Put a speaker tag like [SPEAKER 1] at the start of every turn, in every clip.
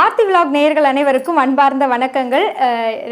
[SPEAKER 1] Aarthi vlog நேயர்கள் அனைவருக்கும் அன்பார்ந்த வணக்கங்கள்.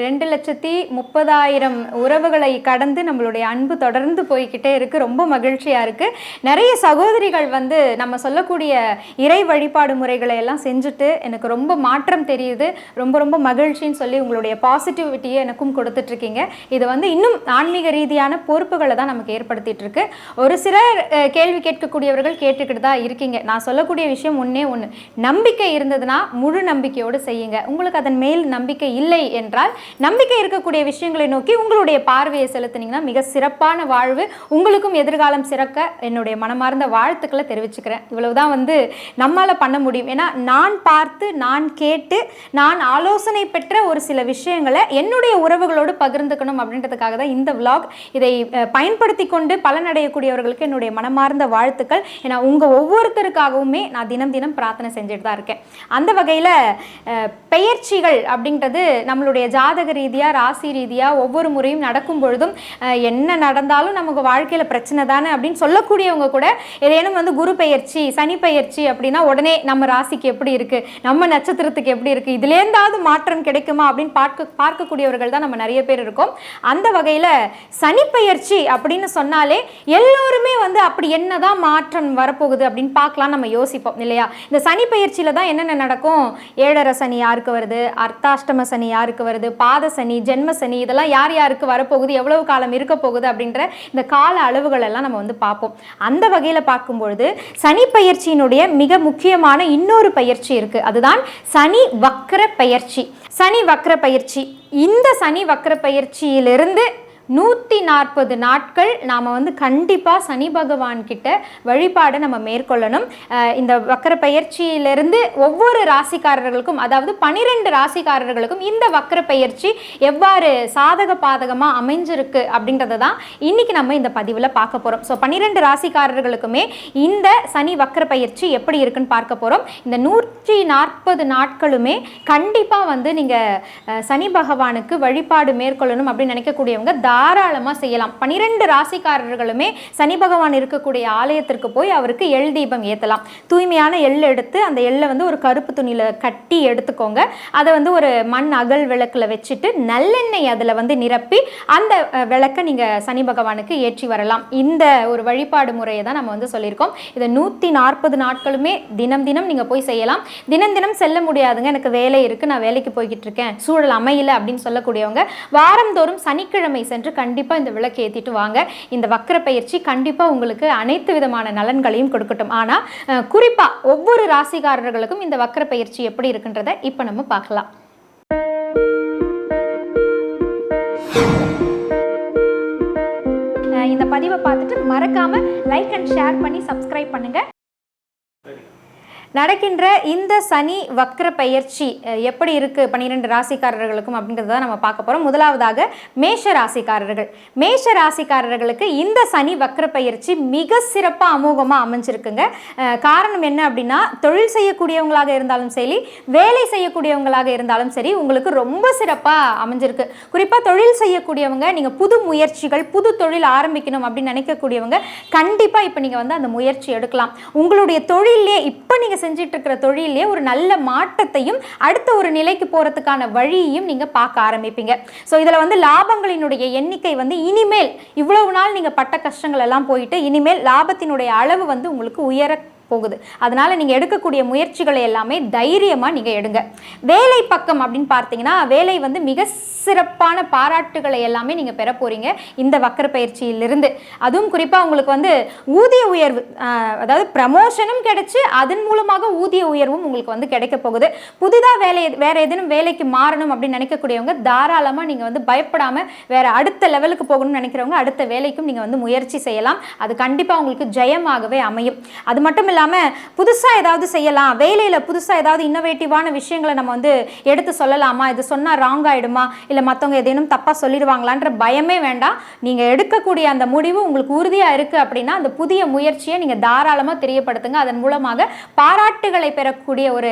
[SPEAKER 1] ரெண்டு லட்சத்தி முப்பதாயிரம் உறவுகளை கடந்து நம்மளுடைய அன்பு தொடர்ந்து போய்க்கிட்டே இருக்குது ரொம்ப மகிழ்ச்சியாக இருக்குது நிறைய சகோதரிகள் வந்து நம்ம சொல்லக்கூடிய இறை வழிபாடு முறைகளை எல்லாம் செஞ்சுட்டு எனக்கு ரொம்ப மாற்றம் தெரியுது. ரொம்ப ரொம்ப மகிழ்ச்சின்னு சொல்லி உங்களுடைய பாசிட்டிவிட்டியை எனக்கும் கொடுத்துட்ருக்கீங்க. இது வந்து இன்னும் ஆன்மீக ரீதியான பொறுப்புகளை தான் நமக்கு ஏற்படுத்திகிட்ருக்கு ஒரு சிலர் கேள்வி கேட்கக்கூடியவர்கள் கேட்டுக்கிட்டு தான் இருக்கீங்க. நான் சொல்லக்கூடிய விஷயம் ஒன்றே ஒன்று நம்பிக்கை இருந்ததுன்னா முழு நம்பிக்கையோடு செய்யுங்க. உங்களுக்கு அதன் மேல் நம்பிக்கை இல்லை என்றால் நம்பிக்கை இருக்கக்கூடிய விஷயங்களை நோக்கி உங்களுடைய பார்வையை செலுத்துனீங்கன்னா மிக சிறப்பான வாழ்வு உங்களுக்கும் எதிர்காலம் சிறக்க என்னுடைய மனமார்ந்த வாழ்த்துக்களை தெரிவிச்சுக்கிறேன். இவ்வளவுதான் வந்து நம்மளால் பண்ண முடியும். ஏன்னா நான் பார்த்து நான் கேட்டு நான் ஆலோசனை பெற்ற ஒரு சில விஷயங்களை என்னுடைய உறவுகளோடு பகிர்ந்துக்கணும் அப்படின்றதுக்காக தான் இந்த விளாக் இதை பயன்படுத்தி கொண்டு பலனடையக்கூடியவர்களுக்கு என்னுடைய மனமார்ந்த வாழ்த்துக்கள். ஏன்னா உங்கள் ஒவ்வொருத்தருக்காகவுமே நான் தினம் தினம் பிரார்த்தனை செஞ்சுட்டு தான் இருக்கேன். அந்த வகையில் பெயர்ச்சிகள் அப்படின்றது நம்மளுடைய ஜாதக ரீதியாக ராசி ரீதியாக ஒவ்வொரு முறையும் நடக்கும் பொழுதும் என்ன நடந்தாலும் நமக்கு வாழ்க்கையில் பிரச்சனை தானே அப்படின்னு சொல்லக்கூடியவங்க கூட ஏதேனும் வந்து குரு பெயர்ச்சி சனி பெயர்ச்சி அப்படின்னா உடனே நம்ம ராசிக்கு எப்படி இருக்குது நம்ம நட்சத்திரத்துக்கு எப்படி இருக்குது இதுலேருந்தாவது மாற்றம் கிடைக்குமா அப்படின்னு பார்க்க பார்க்கக்கூடியவர்கள் தான் நம்ம நிறைய பேர் இருக்கோம். அந்த வகையில் சனி பெயர்ச்சி அப்படின்னு சொன்னாலே எல்லோருமே வந்து அப்படி என்னதான் மாற்றம் வரப்போகுது அப்படின்னு பார்க்கலாம் நம்ம யோசிப்போம் இல்லையா? இந்த சனி பயிற்சியில் தான் என்னென்ன நடக்கும் ஏழரை சனி யாருக்கு வருது? அர்த்தாஷ்டம சனி யாருக்கு வருது? பாத சனி ஜென்ம சனி இதெல்லாம் யார் யாருக்கு வரப்போகுது? எவ்வளவு காலம் இருக்க போகுது? அப்படின்ற இந்த கால அளவுகள் எல்லாம் நம்ம வந்து பார்ப்போம். அந்த வகையில் பார்க்கும்பொழுது சனி பயிற்சியினுடைய மிக முக்கியமான இன்னொரு பயிற்சி இருக்கு. அதுதான் சனி வக்கர பயிற்சி. சனி வக்கர பயிற்சி. இந்த சனி வக்கர பயிற்சியிலிருந்து நூற்றி நாற்பது நாட்கள் நாம் வந்து கண்டிப்பாக சனி பகவான்கிட்ட வழிபாடை நம்ம மேற்கொள்ளணும். இந்த வக்கர பயிற்சியிலிருந்து ஒவ்வொரு ராசிக்காரர்களுக்கும் அதாவது பனிரெண்டு ராசிக்காரர்களுக்கும் இந்த வக்கர பயிற்சி எவ்வாறு சாதக பாதகமாக அமைஞ்சிருக்கு அப்படின்றத தான் இன்னைக்கு நம்ம இந்த பதிவில் பார்க்க போகிறோம் ஸோ பன்னிரெண்டு ராசிக்காரர்களுக்குமே இந்த சனி வக்கர பயிற்சி எப்படி இருக்குன்னு பார்க்க போகிறோம் இந்த நூற்றி நாற்பது நாட்களுமே கண்டிப்பாக வந்து நீங்கள் சனி பகவானுக்கு வழிபாடு மேற்கொள்ளணும் அப்படின்னு நினைக்கக்கூடியவங்க தாராளமாக செய்யலாம். பன்னிரெண்டு ராசிக்காரர்களுமே சனி பகவான் இருக்கக்கூடிய ஆலயத்திற்கு போய் அவருக்கு எள் தீபம் ஏற்றலாம் தூய்மையான எள் எடுத்து அந்த எள்ளை வந்து ஒரு கருப்பு துணியில் கட்டி எடுத்துக்கோங்க. அதை வந்து ஒரு மண் அகல் விளக்கில் வச்சுட்டு நல்லெண்ணெய் அதில் வந்து நிரப்பி அந்த விளக்கை நீங்கள் சனி பகவானுக்கு ஏற்றி வரலாம். இந்த ஒரு வழிபாடு முறையை தான் நம்ம வந்து சொல்லியிருக்கோம். இதை நூற்றி நாற்பது நாட்களுமே தினம் தினம் நீங்கள் போய் செய்யலாம். தினம் தினம் செல்ல முடியாதுங்க. எனக்கு வேலை இருக்குது நான் வேலைக்கு போய்கிட்டு இருக்கேன். சூழல் அமையல அப்படின்னு சொல்லக்கூடியவங்க வாரந்தோறும் சனிக்கிழமை சென்று கண்டிப்பாக இந்த விளக்கு ஏற்றிட்டு வாங்க. இந்த வக்கர பயிற்சி கண்டிப்பாக உங்களுக்கு அனைத்து விதமான நலன்களையும் கொடுக்கட்டும். ஆனால் குறிப்பாக ஒவ்வொரு ராசிக்காரர்களுக்கும் இந்த வக்கர பயிற்சி எப்படி இருக்குன்றதை இப்போ நம்ம பார்க்கலாம். இந்த பதிவை பார்த்துட்டு மறக்காம லைக் அண்ட் ஷேர் பண்ணி சப்ஸ்கிரைப் பண்ணுங்க. நடக்கின்ற இந்த சனி வக்ர பயிற்சி எப்படி இருக்குது பன்னிரெண்டு ராசிக்காரர்களுக்கும் அப்படின்றத நம்ம பார்க்க போகிறோம் முதலாவதாக மேஷ ராசிக்காரர்கள். மேஷ ராசிக்காரர்களுக்கு இந்த சனி வக்ர பயிற்சி மிக சிறப்பாக அமோகமாக அமைஞ்சிருக்குங்க. காரணம் என்ன அப்படின்னா தொழில் செய்யக்கூடியவங்களாக இருந்தாலும் சரி வேலை செய்யக்கூடியவங்களாக இருந்தாலும் சரி உங்களுக்கு ரொம்ப சிறப்பாக அமைஞ்சிருக்கு. குறிப்பாக தொழில் செய்யக்கூடியவங்க நீங்கள் புது முயற்சிகள் புது தொழில் ஆரம்பிக்கணும் அப்படின்னு நினைக்கக்கூடியவங்க கண்டிப்பாக இப்போ நீங்கள் வந்து அந்த முயற்சி எடுக்கலாம். உங்களுடைய தொழிலே இப்போ நீங்கள் செஞ்சிட்டு இருக்கிற தொழிலே ஒரு நல்ல மாற்றத்தையும் அடுத்த ஒரு நிலைக்கு போகிறதுக்கான வழியையும் நீங்கள் பார்க்க ஆரம்பிப்பீங்க. ஸோ இதில் வந்து லாபங்களினுடைய எண்ணிக்கை வந்து இனிமேல் இவ்வளவு நாள் நீங்கள் பட்ட கஷ்டங்கள் எல்லாம் போயிட்டு இனிமேல் லாபத்தினுடைய அளவு வந்து உங்களுக்கு உயர போகுது. அதனால நீங்க எடுக்கக்கூடிய முயற்சிகளை எல்லாமே தைரியமா நீங்க எடுங்க. வேலை பக்கம் அப்படின்னு பார்த்தீங்கன்னா வேலை வந்து மிக சிறப்பான பாராட்டுகளை எல்லாமே நீங்க பெற போறீங்க. இந்த வக்கர பயிற்சியிலிருந்து. அதுவும் குறிப்பா உங்களுக்கு வந்து ஊதிய உயர்வு அதாவது ப்ரமோஷனும் கிடைச்சு அதன் மூலமாக ஊதிய உயர்வும் உங்களுக்கு வந்து கிடைக்க போகுது. புதிதாக வேலை வேற எதுவும் வேலைக்கு மாறணும் அப்படின்னு நினைக்கக்கூடியவங்க தாராளமாக நீங்கள் வந்து பயப்படாம வேற அடுத்த லெவலுக்கு போகணும்னு நினைக்கிறவங்க அடுத்த வேலைக்கும் நீங்கள் வந்து முயற்சி செய்யலாம். அது கண்டிப்பாக உங்களுக்கு ஜெயமாகவே அமையும். அது மட்டும் இல்லாமல் புதுசாக ஏதாவது செய்யலாம். வேலையில் புதுசாக ஏதாவது இன்னோவேட்டிவான விஷயங்களை நம்ம வந்து எடுத்து சொல்லலாமா? இது சொன்னால் ராங் ஆயிடுமா? இல்லை மத்தவங்க ஏதேனும் தப்பாக சொல்லிடுவாங்களான்ற பயமே வேண்டாம். நீங்க எடுக்கக்கூடிய அந்த முடிவு உங்களுக்கு உறுதியா இருக்கு அப்படின்னா அந்த புதிய முயற்சியை நீங்க தாராளமாக தெரியப்படுத்துங்க. அதன் மூலமாக பாராட்டுகளை பெறக்கூடிய ஒரு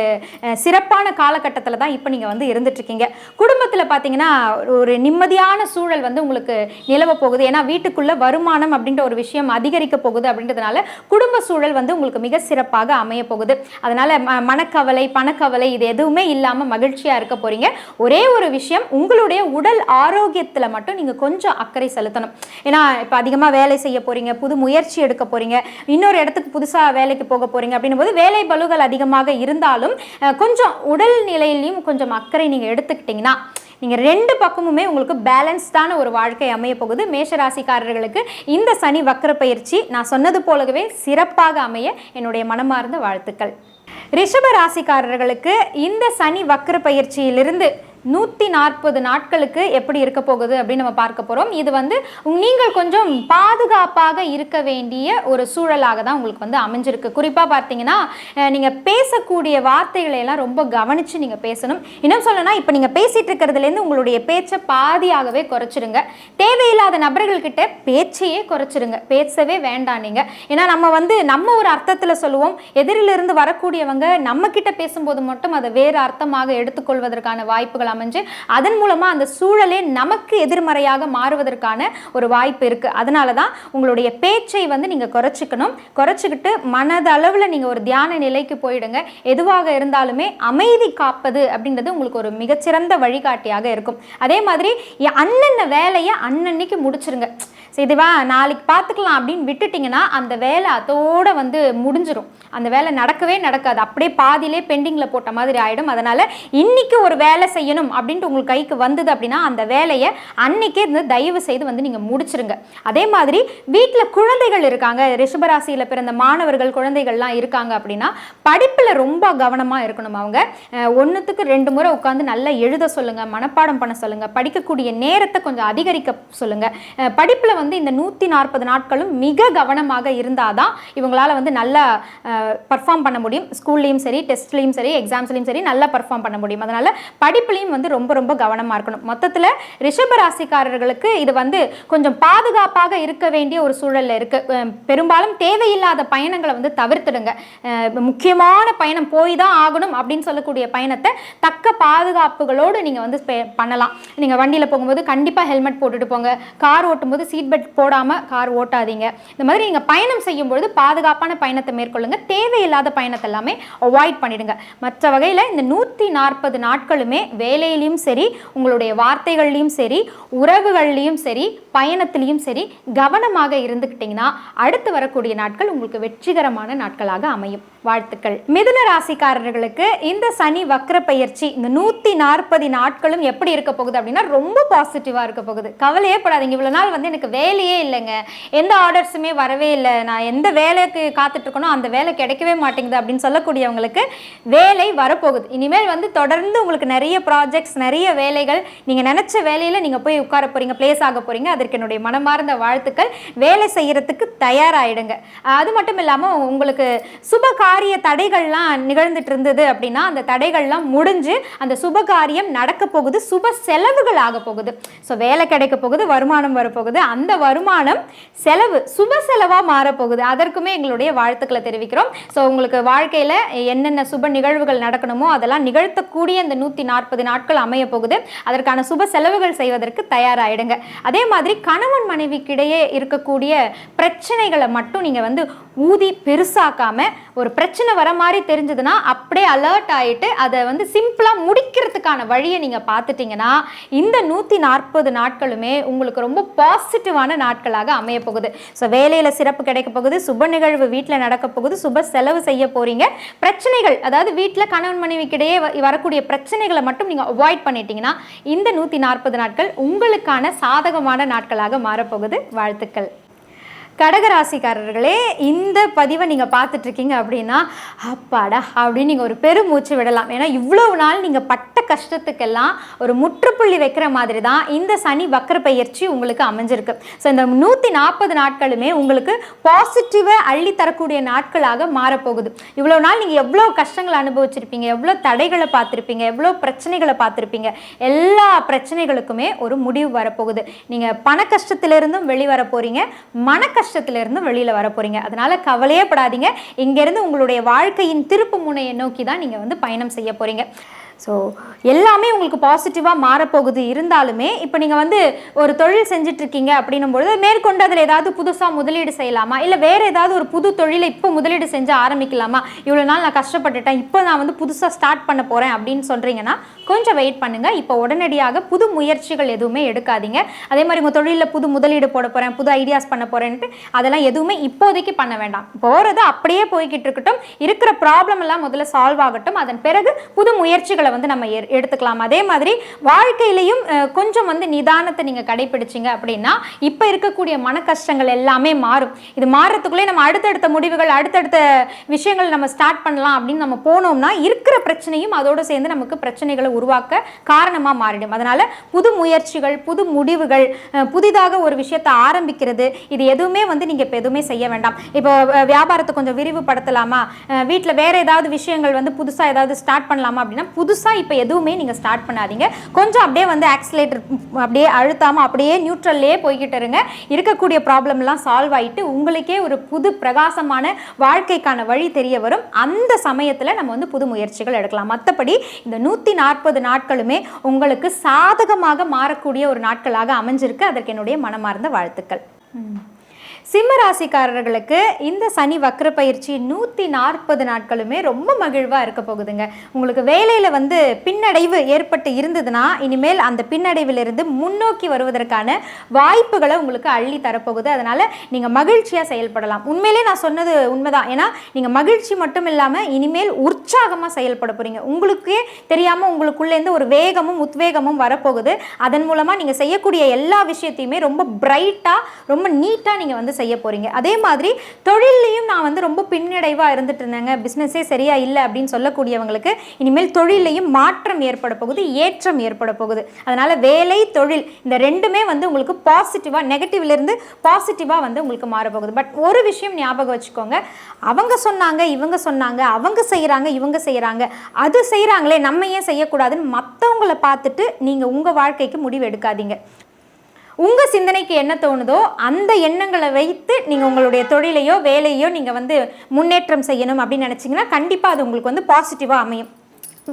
[SPEAKER 1] சிறப்பான காலகட்டத்தில் தான் இப்போ நீங்கள் வந்து இருந்துட்டு இருக்கீங்க குடும்பத்தில் பார்த்தீங்கன்னா ஒரு நிம்மதியான சூழல் வந்து உங்களுக்கு நிலவ போகுது. ஏன்னா வீட்டுக்குள்ளே வருமானம் அப்படின்ற ஒரு விஷயம் அதிகரிக்க போகுது அப்படின்றதுனால குடும்ப சூழல் வந்து உங்களுக்கு மிக மிக சிறப்பாக அமைய போகுது அதனால ம மனக்கவலை பணக்கவலை இது எதுவுமே இல்லாமல் மகிழ்ச்சியாக இருக்க போறீங்க. ஒரே ஒரு விஷயம் உங்களுடைய உடல் ஆரோக்கியத்தில் மட்டும் நீங்கள் கொஞ்சம் அக்கறை செலுத்தணும். ஏன்னா இப்போ அதிகமாக வேலை செய்ய போறீங்க புது முயற்சி எடுக்க போறீங்க இன்னொரு இடத்துக்கு புதுசாக வேலைக்கு போக போறீங்க அப்படின்னும் போது வேலை பலுகள் அதிகமாக இருந்தாலும் கொஞ்சம் உடல் நிலையிலையும் கொஞ்சம் அக்கறை நீங்கள் எடுத்துக்கிட்டிங்கன்னா நீங்கள் ரெண்டு பக்கமுமே உங்களுக்கு பேலன்ஸ்டான ஒரு வாழ்க்கை அமைய போகுது மேஷராசிக்காரர்களுக்கு இந்த சனி வக்கர பயிற்சி நான் சொன்னது போலவே சிறப்பாக அமைய என்னுடைய மனமார்ந்த வாழ்த்துக்கள். ரிஷப ராசிக்காரர்களுக்கு இந்த சனி வக்கர பயிற்சியிலிருந்து நூற்றி நாற்பது நாட்களுக்கு எப்படி இருக்க போகுது அப்படின்னு நம்ம பார்க்க போகிறோம் இது வந்து நீங்கள் கொஞ்சம் பாதுகாப்பாக இருக்க வேண்டிய ஒரு சூழலாக தான் உங்களுக்கு வந்து அமைஞ்சிருக்கு. குறிப்பாக பார்த்தீங்கன்னா நீங்கள் பேசக்கூடிய வார்த்தைகளை எல்லாம் ரொம்ப கவனித்து நீங்கள் பேசணும். இன்னும் சொல்லணும்னா இப்போ நீங்கள் பேசிகிட்டு இருக்கிறதுலேருந்து உங்களுடைய பேச்சை பாதியாகவே குறைச்சிருங்க. தேவையில்லாத நபர்கள்கிட்ட பேச்சையே குறைச்சிருங்க. பேசவே வேண்டாம் நீங்கள் ஏன்னா நம்ம வந்து நம்ம ஒரு அர்த்தத்தில் சொல்லுவோம். எதிரிலிருந்து வரக்கூடியவங்க நம்ம பேசும்போது மட்டும் அதை வேறு அர்த்தமாக எடுத்துக்கொள்வதற்கான வாய்ப்புகள் அமைஞ்சு அதன் மூலமாக அந்த சூழலே நமக்கு எதிர்மறையாக மாறுவதற்கான ஒரு வாய்ப்பு இருக்குது அதனால தான் உங்களுடைய பேச்சை வந்து நீங்கள் குறைச்சிக்கணும். குறைச்சிக்கிட்டு மனதளவில் நீங்கள் ஒரு தியான நிலைக்கு போயிடுங்க. எதுவாக இருந்தாலுமே அமைதி காப்பது அப்படின்றது உங்களுக்கு ஒரு மிகச்சிறந்த வழிகாட்டியாக இருக்கும். அதே மாதிரி அண்ணன்ன அன்னன்ன வேலையை அன்னன்னைக்கு முடிச்சிருங்க. இதுவா நாளைக்கு பார்த்துக்கலாம் அப்படின்னு விட்டுட்டிங்கன்னா அந்த வேலை அதோட வந்து முடிஞ்சிடும் அந்த வேலை நடக்கவே நடக்காது. அப்படியே பாதியிலே பெண்டிங்கில் போட்ட மாதிரி ஆகிடும் அதனால் இன்றைக்கி ஒரு வேலை செய்யணும் அப்படின்ட்டு உங்களுக்கு கைக்கு வந்தது அப்படின்னா அந்த வேலையை அன்னைக்கே வந்து தயவு செய்து வந்து நீங்கள் முடிச்சிருங்க. அதே மாதிரி வீட்டில் குழந்தைகள் இருக்காங்க. ரிஷபராசியில் பிறந்த மாணவர்கள் குழந்தைகள்லாம் இருக்காங்க அப்படின்னா படிப்பில் ரொம்ப கவனமாக இருக்கணும் அவங்க. ஒன்றுத்துக்கு ரெண்டு முறை உட்காந்து நல்லா எழுத சொல்லுங்கள் மனப்பாடம் பண்ண சொல்லுங்கள் படிக்கக்கூடிய நேரத்தை கொஞ்சம் அதிகரிக்க சொல்லுங்கள் படிப்பில் வந்து இந்த நூற்றி நாற்பது நாட்களும் மிக கவனமாக இருந்தால் தான் இவங்களால வந்து நல்லா பர்ஃபார்ம் பண்ண முடியும். ஸ்கூல்லையும் சரி டெஸ்ட்லேயும் சரி எக்ஸாம்ஸ்லையும் சரி நல்லா பர்ஃபார்ம் பண்ண முடியும். அதனால் படிப்புலையும் வந்து ரொம்ப ரொம்ப கவனமாக இருக்கணும். மொத்தத்தில் ரிஷப ராசிக்காரர்களுக்கு இது வந்து கொஞ்சம் பாதுகாப்பாக இருக்க வேண்டிய ஒரு சூழலில் இருக்குது பெரும்பாலும் தேவையில்லாத பயணங்களை வந்து தவிர்த்துடுங்க. முக்கியமான பயணம் போய் தான் ஆகணும் அப்படின்னு சொல்லக்கூடிய பயணத்தை தக்க பாதுகாப்புகளோடு நீங்கள் வந்து பண்ணலாம். நீங்கள் வண்டியில் போகும்போது கண்டிப்பாக ஹெல்மெட் போட்டுட்டு போங்க. கார் ஓட்டும்போது சீட் பெல்ட் போடாமல் கார் ஓட்டாதீங்க. இந்த மாதிரி நீங்கள் பயணம் செய்யும்பொழுது பாதுகாப்பான பயணத்தை மேற்கொள்ளுங்க. தேவையில்லாத பயணத்தை எல்லாமே அவாய்ட் பண்ணிடுங்க. மற்ற வகையில் இந்த நூற்றி நாற்பது நாட்களுமே வேலையிலையும் சரி உங்களுடைய வார்த்தைகள்லையும் சரி உறவுகள்லையும் சரி பயணத்திலையும் சரி கவனமாக இருந்துக்கிட்டிங்கன்னா அடுத்து வரக்கூடிய நாட்கள் உங்களுக்கு வெற்றிகரமான நாட்களாக அமையும். வாழ்த்துக்கள். மிதுன ராசிக்காரர்களுக்கு இந்த சனி வக்ர பயிற்சி இந்த நூற்றி நாற்பது நாட்களும் எப்படி இருக்க போகுது அப்படின்னா ரொம்ப பாசிட்டிவாக இருக்க போகுது. கவலையே படாதீங்க. இவ்வளோ நாள் வந்து எனக்கு வேலையே இல்லைங்க. எந்த ஆர்டர்ஸுமே வரவே இல்லை. நான் எந்த வேலைக்கு காத்துட்டு அந்த வேலை கிடைக்கவே மாட்டேங்குது அப்படின்னு சொல்லக்கூடியவங்களுக்கு வேலை வரப்போகுது. இனிமேல் வந்து தொடர்ந்து உங்களுக்கு நிறைய ப்ராஜெக்ட்ஸ் நிறைய வேலைகள் நீங்கள் நினச்ச வேலையில் நீங்கள் போய் உட்கார போகிறீங்க ப்ளேஸ் ஆக போகிறீங்க அதற்கு என்னுடைய மனமார்ந்த வாழ்த்துக்கள். வேலை செய்கிறதுக்கு தயாராகிடுங்க அது மட்டும் இல்லாமல் உங்களுக்கு சுப காரிய தடைகள்லாம் நிகழ்ந்துட்டு இருந்தது அப்படின்னா அந்த தடைகள்லாம் முடிஞ்சு அந்த சுப காரியம் நடக்க போகுது சுப செலவுகள் ஆக போகுது. ஸோ வேலை கிடைக்க போகுது வருமானம் வரப்போகுது. அந்த வருமானம் செலவு சுப செலவாக மாறப்போகுது அதற்குமே எங்களுடைய வாழ்த்துக்களை தெரிவிக்கிறோம். ஸோ உங்களுக்கு வாழ்க்கையில் என்னென்ன சுப நிகழ்வுகள் நடக்கணுமோ அதெல்லாம் நிகழ்த்தக்கூடிய இந்த நூற்றி நாற்பது நாட்கள் அமைய போகுது. அதற்கான சுப செலவுகள் செய்வதற்கு தயாராகிடுங்க அதே மாதிரி கணவன் மனைவிக்கிடையே இருக்கக்கூடிய பிரச்சனைகளை மட்டும் நீங்கள் வந்து ஊதி பெருசாக்காமல் ஒரு பிரச்சனை வர மாதிரி தெரிஞ்சதுன்னா அப்படியே அலர்ட் ஆகிட்டு அதை வந்து சிம்பிளாக முடிக்கிறதுக்கான வழியை நீங்கள் பார்த்துட்டிங்கன்னா இந்த நூற்றி நாற்பது நாட்களுமே உங்களுக்கு ரொம்ப பாசிட்டிவான நாட்களாக அமைய போகுது. ஸோ வேலையில் சிறப்பு கிடைக்க போகுது சுப நிகழ்வு வீட்டில் நடக்க போகுது சுப செலவு செய்ய போகிறீங்க பிரச்சனைகள் அதாவது வீட்டில் கணவன் மனைவிக்கிடையே வரக்கூடிய பிரச்சனைகளை மட்டும் நீங்கள் அவாய்ட் பண்ணிட்டீங்கன்னா இந்த நூற்றி நாற்பது நாட்கள் உங்களுக்கான சாதகமான நாட்களாக மாறப்போகுது வாழ்த்துக்கள். கடகராசிக்காரர்களே இந்த பதிவை நீங்கள் பார்த்துட்ருக்கீங்க அப்படின்னா அப்பாடா அப்படின்னு நீங்கள் ஒரு பெருமூச்சு விடலாம். ஏன்னா இவ்வளவு நாள் நீங்கள் பட்ட கஷ்டத்துக்கெல்லாம் ஒரு முற்றுப்புள்ளி வைக்கிற மாதிரி தான் இந்த சனி வக்கர பயிற்சி உங்களுக்கு அமைஞ்சிருக்கு. ஸோ இந்த நூற்றி நாற்பது நாட்களுமே உங்களுக்கு பாசிட்டிவை அள்ளி தரக்கூடிய நாட்களாக மாறப்போகுது. இவ்வளோ நாள் நீங்கள் எவ்வளோ கஷ்டங்களை அனுபவிச்சிருப்பீங்க எவ்வளோ தடைகளை பார்த்துருப்பீங்க எவ்வளோ பிரச்சனைகளை பார்த்துருப்பீங்க எல்லா பிரச்சனைகளுக்குமே ஒரு முடிவு வரப்போகுது. நீங்கள் பண கஷ்டத்திலிருந்தும் வெளிவர போகிறீங்க மன கஷ்டத்திலிருந்து வெளியில் வர போகிறீங்க அதனால கவலையே படாதீங்க. இங்கேருந்து உங்களுடைய வாழ்க்கையின் திருப்பு முனையை நோக்கி தான் நீங்கள் வந்து பயணம் செய்ய போறீங்க. ஸோ எல்லாமே உங்களுக்கு பாசிட்டிவாக மாறப்போகுது. இருந்தாலுமே இப்போ நீங்கள் வந்து ஒரு தொழில் செஞ்சுட்டு இருக்கீங்க அப்படின்னும் பொழுது மேற்கொண்டு அதில் ஏதாவது புதுசாக முதலீடு செய்யலாமா? இல்லை வேறு ஏதாவது ஒரு புது தொழிலை இப்போ முதலீடு செஞ்சு ஆரம்பிக்கலாமா? இவ்வளோ நாள் நான் கஷ்டப்பட்டுட்டேன் இப்போ நான் வந்து புதுசாக ஸ்டார்ட் பண்ண போகிறேன் அப்படின்னு சொல்கிறீங்கன்னா கொஞ்சம் வெயிட் பண்ணுங்கள் இப்போ உடனடியாக புது முயற்சிகள் எதுவுமே எடுக்காதீங்க. அதே மாதிரி உங்கள் தொழிலில் புது முதலீடு போட போகிறேன் புது ஐடியாஸ் பண்ண போகிறேன்ட்டு அதெல்லாம் எதுவுமே இப்போதைக்கு பண்ண வேண்டாம். போகிறது அப்படியே போய்கிட்டு இருக்கட்டும் இருக்கிற ப்ராப்ளம் எல்லாம் முதல்ல சால்வ் ஆகட்டும். அதன் பிறகு புது முயற்சிகளை வந்து நம்ம எடுத்துக்கலாம். அதே மாதிரி வாழ்க்கையிலையும் கொஞ்சம் வந்து நிதானத்தை நீங்கள் கடைபிடிச்சிங்க அப்படின்னா இப்போ இருக்கக்கூடிய மன கஷ்டங்கள் எல்லாமே மாறும். இது மாறுறதுக்குள்ளே நம்ம அடுத்தடுத்த முடிவுகள் அடுத்தடுத்த விஷயங்கள் நம்ம ஸ்டார்ட் பண்ணலாம் அப்படின்னு நம்ம போனோம்னா இருக்கிற பிரச்சனையும் அதோடு சேர்ந்து நமக்கு பிரச்சனைகளை உருவாக்க காரணமாக மாறிடும். அதனால புது முயற்சிகள் புது முடிவுகள் புதிதாக ஒரு விஷயத்தை ஆரம்பிக்கிறது இது எதுவுமே வந்து நீங்கள் இப்போ எதுவுமே செய்ய வேண்டாம். இப்போ வியாபாரத்தை கொஞ்சம் விரிவுபடுத்தலாமா? வீட்டில் வேற ஏதாவது விஷயங்கள் வந்து புதுசாக ஏதாவது ஸ்டார்ட் பண்ணலாமா அப்படின்னா புதுசாக புதுசாக இப்போ எதுவுமே நீங்கள் ஸ்டார்ட் பண்ணாதீங்க. கொஞ்சம் அப்படியே வந்து ஆக்சிலேட்டர் அப்படியே அழுத்தாமல் அப்படியே நியூட்ரல்லே போய்கிட்டு இருங்க. இருக்கக்கூடிய ப்ராப்ளம்லாம் சால்வ் ஆகிட்டு உங்களுக்கே ஒரு புது பிரகாசமான வாழ்க்கைக்கான வழி தெரிய வரும். அந்த சமயத்தில் நம்ம வந்து புது முயற்சிகள் எடுக்கலாம். மற்றபடி இந்த நூற்றி நாற்பது நாட்களுமே உங்களுக்கு சாதகமாக மாறக்கூடிய ஒரு நாட்களாக அமைஞ்சிருக்கு. அதற்கு என்னுடைய மனமார்ந்த வாழ்த்துக்கள். ம். சிம்ம ராசிக்காரர்களுக்கு இந்த சனி வக்ர பயிற்சி நூற்றி நாற்பது நாட்களுமே ரொம்ப மகிழ்வாக இருக்க போகுதுங்க. உங்களுக்கு வேலையில் வந்து பின்னடைவு ஏற்பட்டு இருந்ததுன்னா இனிமேல் அந்த பின்னடைவிலிருந்து முன்னோக்கி வருவதற்கான வாய்ப்புகளை உங்களுக்கு அள்ளி தரப்போகுது. அதனால் நீங்கள் மகிழ்ச்சியாக செயல்படலாம். உண்மையிலே நான் சொன்னது உண்மைதான். ஏன்னா நீங்கள் மகிழ்ச்சி மட்டும் இல்லாமல் இனிமேல் உற்சாகமாக செயல்பட போகிறீங்க உங்களுக்கே தெரியாமல் உங்களுக்குள்ளேருந்து ஒரு வேகமும் உத்வேகமும் வரப்போகுது. அதன் மூலமாக நீங்கள் செய்யக்கூடிய எல்லா விஷயத்தையுமே ரொம்ப பிரைட்டாக ரொம்ப நீட்டாக நீங்கள் வந்து செய்ய போகிறீங்க அதே மாதிரி தொழில்லையும் நான் வந்து ரொம்ப பின்னடைவாக இருந்துட்டு இருந்தேங்க. பிஸ்னஸே சரியா இல்லை அப்படின்னு சொல்லக்கூடியவங்களுக்கு இனிமேல் தொழிலையும் மாற்றம் ஏற்பட போகுது ஏற்றம் ஏற்பட போகுது. அதனால் வேலை தொழில் இந்த ரெண்டுமே வந்து உங்களுக்கு பாசிட்டிவாக நெகட்டிவ்லேருந்து பாசிட்டிவாக வந்து உங்களுக்கு மாறப்போகுது பட் ஒரு விஷயம் ஞாபகம் வச்சுக்கோங்க. அவங்க சொன்னாங்க இவங்க சொன்னாங்க அவங்க செய்கிறாங்க இவங்க செய்கிறாங்க அது செய்கிறாங்களே நம்ம ஏன் செய்யக்கூடாதுன்னு மற்றவங்கள பார்த்துட்டு நீங்கள் உங்கள் வாழ்க்கைக்கு முடிவு எடுக்காதீங்க. உங்கள் சிந்தனைக்கு என்ன தோணுதோ அந்த எண்ணங்களை வைத்து நீங்கள் உங்களுடைய தொழிலையோ வேலையோ நீங்கள் வந்து முன்னேற்றம் செய்யணும் அப்படின்னு நினச்சிங்கன்னா கண்டிப்பாக அது உங்களுக்கு வந்து பாசிட்டிவாக அமையும்.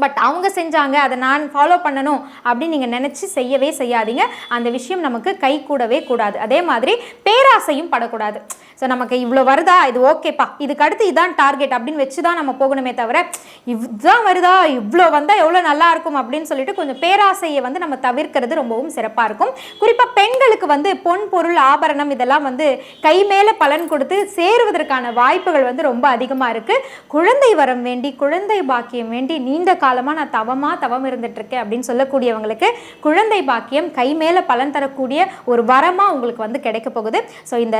[SPEAKER 1] பட் அவங்க செஞ்சாங்க அதை நான் ஃபாலோ பண்ணணும் அப்படின்னு நீங்கள் நினச்சி செய்யவே செய்யாதீங்க. அந்த விஷயம் நமக்கு கை கூடவே கூடாது. அதே மாதிரி பேராசையும் படக்கூடாது. ஸோ நமக்கு இவ்வளோ வருதா? இது ஓகேப்பா. இதுக்கு அடுத்து இதான் டார்கெட் அப்படின்னு வச்சு தான் நம்ம போகணுமே தவிர இதுதான் வருதா? இவ்வளோ வந்தால் எவ்வளோ நல்லா இருக்கும் அப்படின்னு சொல்லிட்டு கொஞ்சம் பேராசையை வந்து நம்ம தவிர்க்கிறது ரொம்பவும் சிறப்பாக இருக்கும். குறிப்பாக பெண்களுக்கு வந்து பொன் பொருள் ஆபரணம் இதெல்லாம் வந்து கை மேலே பலன் கொடுத்து சேருவதற்கான வாய்ப்புகள் வந்து ரொம்ப அதிகமாக இருக்குது குழந்தை வரம் வேண்டி குழந்தை பாக்கியம் வேண்டி நீண்ட காலமாக நான் தவமாக தவம் இருந்துட்டுருக்கேன் அப்படின்னு சொல்லக்கூடியவங்களுக்கு குழந்தை பாக்கியம் கை மேலே பலன் தரக்கூடிய ஒரு வரமாக உங்களுக்கு வந்து கிடைக்க போகுது. ஸோ இந்த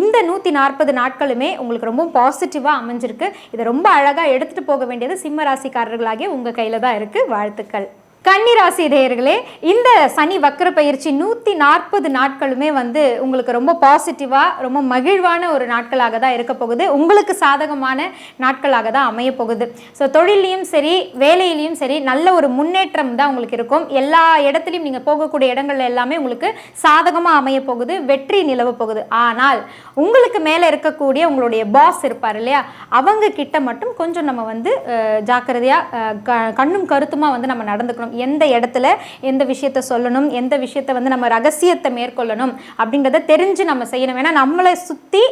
[SPEAKER 1] இந்த நூற்றி நாற்பது நாட்களுமே உங்களுக்கு ரொம்ப பாசிட்டிவாக அமைஞ்சிருக்கு. இதை ரொம்ப அழகாக எடுத்துகிட்டு போக வேண்டியது சிம்ம ராசிக்காரர்களாகிய உங்கள் கையில் தான் இருக்குது வாழ்த்துக்கள். கன்னிராசி நேயர்களே இந்த சனி வக்கர பயிற்சி நூற்றி நாற்பது நாட்களுமே வந்து உங்களுக்கு ரொம்ப பாசிட்டிவாக ரொம்ப மகிழ்வான ஒரு நாட்களாக தான் இருக்க போகுது. உங்களுக்கு சாதகமான நாட்களாக தான் அமைய போகுது. ஸோ தொழிலையும் சரி வேலையிலையும் சரி நல்ல ஒரு முன்னேற்றம் தான் உங்களுக்கு இருக்கும். எல்லா இடத்துலையும் நீங்கள் போகக்கூடிய இடங்கள்ல எல்லாமே உங்களுக்கு சாதகமாக அமைய போகுது வெற்றி நிலவ போகுது. ஆனால் உங்களுக்கு மேலே இருக்கக்கூடிய உங்களுடைய பாஸ் இருப்பார் இல்லையா? அவங்க கிட்ட மட்டும் கொஞ்சம் நம்ம வந்து ஜாக்கிரதையாக கண்ணும் கருத்துமாக வந்து நம்ம நடந்துக்கணும். எந்த இடத்துல எந்த விஷயத்த சொல்லணும் எந்த விஷயத்த வந்து நம்ம ரகசியத்தை மேற்கொள்ளணும் அப்படின்றத தெரிஞ்சு நம்ம செய்யணும். ஏன்னா நம்மளை சுற்றி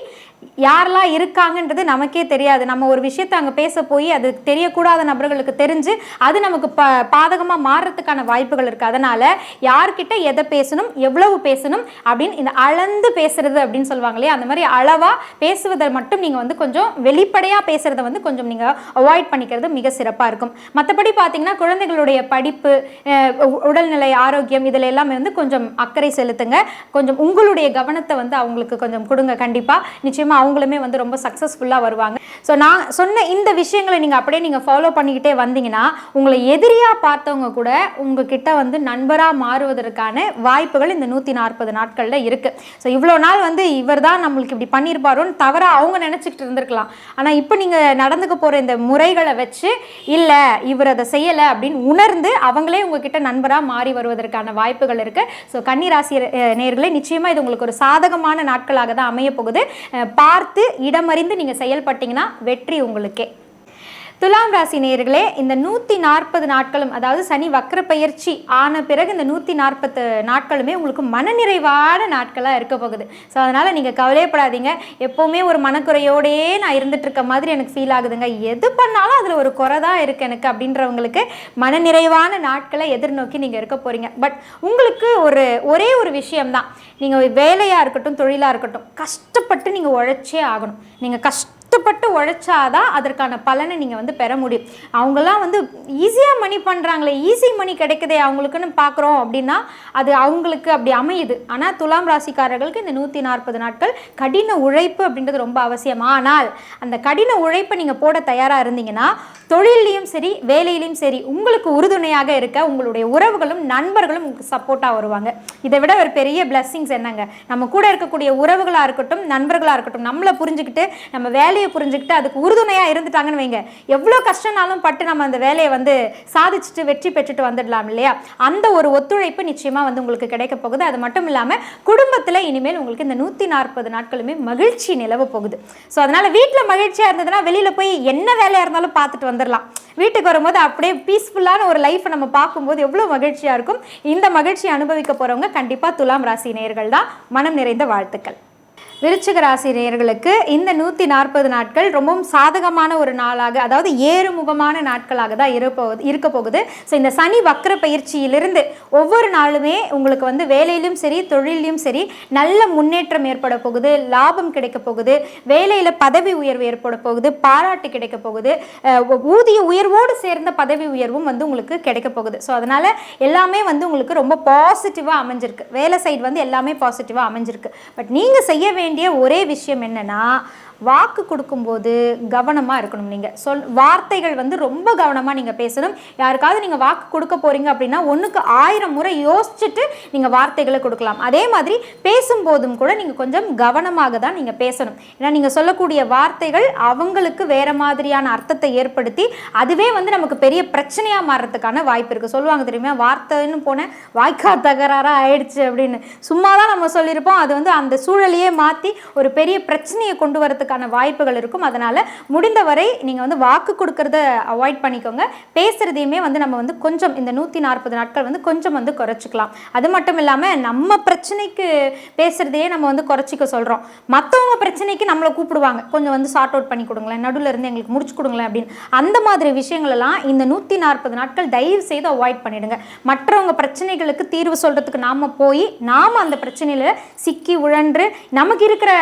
[SPEAKER 1] யாரெல்லாம் இருக்காங்கன்றது நமக்கே தெரியாது. நம்ம ஒரு விஷயத்தை அங்கே பேச போய் அது தெரியக்கூடாத நபர்களுக்கு தெரிஞ்சு அது நமக்கு ப பாதகமாக மாறுறதுக்கான வாய்ப்புகள் இருக்குது அதனால் யார்கிட்ட எதை பேசணும் எவ்வளவு பேசணும் அப்படின்னு இந்த அளந்து பேசுறது அப்படின்னு சொல்லுவாங்க இல்லையா? அந்த மாதிரி அளவாக பேசுவதை மட்டும் நீங்கள் வந்து கொஞ்சம் வெளிப்படையாக பேசுகிறத வந்து கொஞ்சம் நீங்கள் அவாய்ட் பண்ணிக்கிறது மிக சிறப்பாக இருக்கும். மற்றபடி பார்த்தீங்கன்னா குழந்தைகளுடைய படிப்பு உடல்நிலை ஆரோக்கியம் இதில் எல்லாமே வந்து கொஞ்சம் அக்கறை செலுத்துங்க. கொஞ்சம் உங்களுடைய கவனத்தை வந்து அவங்களுக்கு கொஞ்சம் கொடுங்க கண்டிப்பாக நிச்சயமாக அவங்களுமே வந்து ரொம்ப சக்ஸஸ்ஃபுல்லாக வருவாங்க. ஸோ நான் சொன்ன இந்த விஷயங்களை நீங்கள் அப்படியே நீங்கள் ஃபாலோ பண்ணிக்கிட்டே வந்தீங்கன்னா உங்களை எதிரியாக பார்த்தவங்க கூட உங்ககிட்ட வந்து நண்பராக மாறுவதற்கான வாய்ப்புகள் இந்த நூற்றி நாற்பது நாட்களில் இருக்குது ஸோ இவ்வளோ நாள் வந்து இவர் தான் நம்மளுக்கு இப்படி பண்ணியிருப்பாரோன்னு தவறாக அவங்க நினச்சிக்கிட்டு இருந்திருக்கலாம். ஆனால் இப்போ நீங்கள் நடந்துக்க போகிற இந்த முறைகளை வச்சு இல்லை இவர் அதை செய்யலை அப்படின்னு உணர்ந்து அவங்களே உங்ககிட்ட நண்பராக மாறி வருவதற்கான வாய்ப்புகள் இருக்குது ஸோ கன்னிராசி நேர்களே நிச்சயமாக இது உங்களுக்கு ஒரு சாதகமான நாட்களாக தான் அமைய போகுது பார்த்து இடமறிந்து நீங்கள் செயல்பட்டீங்கன்னா வெற்றி உங்களுக்கே. துலாம் ராசி நேயர்களே இந்த நூற்றி நாற்பது நாட்களும் அதாவது சனி வக்கர பயிற்சி ஆன பிறகு இந்த நூற்றி நாற்பத்து நாட்களுமே உங்களுக்கு மனநிறைவான நாட்களாக இருக்க போகுது. ஸோ அதனால் நீங்கள் கவலைப்படாதீங்க எப்போவுமே ஒரு மனக்குறையோடையே நான் இருந்துகிட்ருக்க மாதிரி எனக்கு ஃபீல் ஆகுதுங்க. எது பண்ணாலும் அதில் ஒரு குறை தான் இருக்குது எனக்கு அப்படின்றவங்களுக்கு மனநிறைவான நாட்களை எதிர்நோக்கி நீங்கள் இருக்க போகிறீங்க பட் உங்களுக்கு ஒரு ஒரே ஒரு விஷயம்தான் நீங்கள் வேலையாக இருக்கட்டும் தொழிலாக இருக்கட்டும் கஷ்டப்பட்டு நீங்கள் உழைச்சே ஆகணும். நீங்கள் கஷ்ட கஷ்டப்பட்டு உழைச்சாதான் அதற்கான பலனை நீங்கள் வந்து பெற முடியும். அவங்கெல்லாம் வந்து ஈஸியாக மணி பண்ணுறாங்களே ஈஸி மணி கிடைக்குதே அவங்களுக்குன்னு பார்க்குறோம் அப்படின்னா அது அவங்களுக்கு அப்படி அமையுது. ஆனால் துலாம் ராசிக்காரர்களுக்கு இந்த நூற்றி நாற்பது நாட்கள் கடின உழைப்பு அப்படின்றது ரொம்ப அவசியம். ஆனால் அந்த கடின உழைப்பை நீங்கள் போட தயாராக இருந்தீங்கன்னா தொழிலையும் சரி வேலையிலையும் சரி உங்களுக்கு உறுதுணையாக இருக்க உங்களுடைய உறவுகளும் நண்பர்களும் உங்களுக்கு சப்போர்ட்டாக வருவாங்க. இதை விட ஒரு பெரிய பிளஸ்ஸிங்ஸ் என்னங்க? நம்ம கூட இருக்கக்கூடிய உறவுகளாக இருக்கட்டும் நண்பர்களாக இருக்கட்டும் நம்மளை புரிஞ்சுக்கிட்டு நம்ம வேலையை புரிஞ்சுக்கிட்டு அதுக்கு உறுதுணையாக இருந்துட்டாங்கன்னு வைங்க. எவ்வளோ கஷ்டனாலும் பட்டு நம்ம அந்த வேலையை வந்து சாதிச்சுட்டு வெற்றி பெற்றுட்டு வந்துடலாம் இல்லையா? அந்த ஒரு ஒத்துழைப்பு நிச்சயமாக வந்து உங்களுக்கு கிடைக்க போகுது. அது மட்டும் இல்லாமல் குடும்பத்தில் இனிமேல் உங்களுக்கு இந்த நூற்றி நாற்பது நாட்களுமே மகிழ்ச்சி நிலவ போகுது. ஸோ அதனால் வீட்டில் மகிழ்ச்சியாக இருந்ததுன்னா வெளியில் போய் என்ன வேலையாக இருந்தாலும் பார்த்துட்டு வந்துடலாம். வீட்டுக்கு வரும்போது அப்படியே பீஸ்ஃபுல்லான ஒரு லைஃப்பை நம்ம பார்க்கும்போது எவ்வளோ மகிழ்ச்சியாக இருக்கும். இந்த மகிழ்ச்சியை அனுபவிக்க போகிறவங்க கண்டிப்பாக துலாம் ராசி நேர்கள் தான் மனம் நிறைந்த வாழ்த்துக்கள். விருச்சிக ராசி நேயர்களுக்கு இந்த நூற்றி நாற்பது நாட்கள் ரொம்பவும் சாதகமான ஒரு நாளாக அதாவது ஏறுமுகமான நாட்களாக தான் இருப்போ இருக்க போகுது. ஸோ இந்த சனி வக்ர பயிற்சியிலிருந்து ஒவ்வொரு நாளுமே உங்களுக்கு வந்து வேலையிலும் சரி தொழிலையும் சரி நல்ல முன்னேற்றம் ஏற்பட போகுது லாபம் கிடைக்க போகுது வேலையில் பதவி உயர்வு ஏற்பட போகுது பாராட்டு கிடைக்க போகுது ஊதிய உயர்வோடு சேர்ந்த பதவி உயர்வும் வந்து உங்களுக்கு கிடைக்க போகுது. ஸோ அதனால் எல்லாமே வந்து உங்களுக்கு ரொம்ப பாசிட்டிவாக அமைஞ்சிருக்கு. வேலை சைடு வந்து எல்லாமே பாசிட்டிவாக அமைஞ்சிருக்கு. பட் நீங்கள் செய்ய வேண்டிய வேண்டிய ஒரே விஷயம் என்னன்னா வாக்கு கொடுக்கும்போது கவனமாக இருக்கணும் நீங்கள் சொல் வார்த்தைகள் வந்து ரொம்ப கவனமாக நீங்கள் பேசணும். யாருக்காவது நீங்கள் வாக்கு கொடுக்க போகிறீங்க அப்படின்னா ஒன்றுக்கு ஆயிரம் முறை யோசிச்சுட்டு நீங்கள் வார்த்தைகளை கொடுக்கலாம். அதே மாதிரி பேசும்போதும் கூட நீங்கள் கொஞ்சம் கவனமாக தான் நீங்கள் பேசணும். ஏன்னா நீங்கள் சொல்லக்கூடிய வார்த்தைகள் அவங்களுக்கு வேறு மாதிரியான அர்த்தத்தை ஏற்படுத்தி அதுவே வந்து நமக்கு பெரிய பிரச்சனையாக மாறுறதுக்கான வாய்ப்பு இருக்குது சொல்லுவாங்க தெரியுமா? வார்த்தைன்னு போனேன் வாய்க்கா தகராறாக ஆயிடுச்சு அப்படின்னு. சும்மா தான் நம்ம சொல்லியிருப்போம். அது வந்து அந்த சூழலையே மாற்றி ஒரு பெரிய பிரச்சனையை கொண்டு வரதுக்கான வாய்ப்புகள் இருக்கும். அதனால் முடிந்தவரை நீங்கள் வந்து வாக்கு கொடுக்கறத அவாய்ட் பண்ணிக்கோங்க. பேசுகிறதையுமே வந்து நம்ம வந்து கொஞ்சம் இந்த நூற்றி நாற்பது நாட்கள் வந்து கொஞ்சம் வந்து குறைச்சிக்கலாம். அது மட்டும் இல்லாமல் நம்ம பிரச்சனைக்கு பேசுகிறதையே நம்ம வந்து குறைச்சிக்க சொல்கிறோம் மற்றவங்க பிரச்சனைக்கு நம்மளை கூப்பிடுவாங்க. கொஞ்சம் வந்து சார்ட் அவுட் பண்ணி கொடுங்களேன். நடுவில் இருந்து எங்களுக்கு முடிச்சு கொடுங்களேன் அப்படின்னு. அந்த மாதிரி விஷயங்களெல்லாம் இந்த நூற்றி நாற்பது நாட்கள் தயவு செய்து அவாய்ட் பண்ணிடுங்க. மற்றவங்க பிரச்சனைகளுக்கு தீர்வு சொல்கிறதுக்கு நாம் போய் நாம் அந்த பிரச்சனையில் சிக்கி உழன்று நமக்கு இருக்கிற